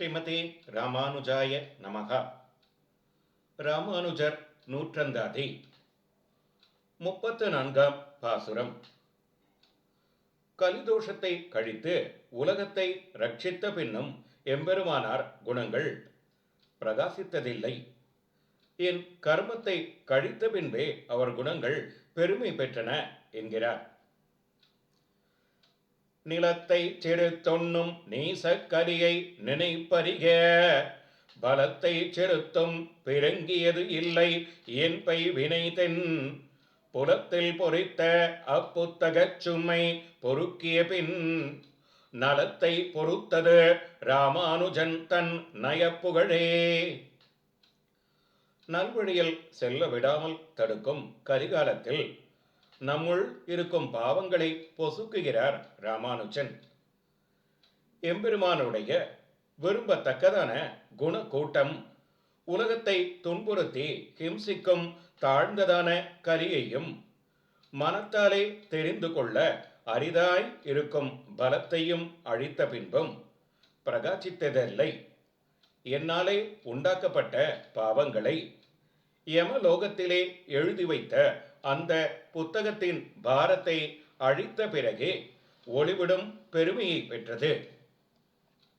ஸ்ரீமதி ராமானுஜாய நமகா. ராமானுஜர் நூற்றந்தாதி. முப்பத்து நான்காம் பாசுரம். கலிதோஷத்தை கழித்து உலகத்தை ரட்சித்த பின்னும் எம்பெருமானார் குணங்கள் பிரகாசித்ததில்லை. என் கர்மத்தை கழித்த பின்பே அவர் குணங்கள் பெருமை பெற்றன என்கிறார். நிலத்தை செருத்தொன்னும் நீசக்கரியை நினைப்பறிக. பலத்தை செருத்தும் பிறங்கியது இல்லை என் பை வினைதென் புலத்தில் பொறித்த அப்புத்தகச் சுமை பொறுக்கிய பின் நலத்தை பொறுத்தது ராமானுஜன் தன் நயப்புகழே. நல்வழியில் செல்ல விடாமல் தடுக்கும் கரிகாலத்தில் நம்முள் இருக்கும் பாவங்களை பொசுக்குகிறார் ராமானுஜன். எம்பெருமானுடைய விரும்பத்தக்கதான குண கூட்டம் உலகத்தை துன்புறுத்தி ஹிம்சிக்கும் தாழ்ந்ததான கரியையும் மனத்தாலே தெரிந்து கொள்ள அரிதாய் இருக்கும் பலத்தையும் அழித்த பின்பும் பிரகாசித்ததில்லை. என்னாலே உண்டாக்கப்பட்ட பாவங்களை யமலோகத்திலே எழுதி வைத்த அந்த புத்தகத்தின் பாரத்தை அழித்த பிறகே ஒளிவிடும் பெருமையை பெற்றது.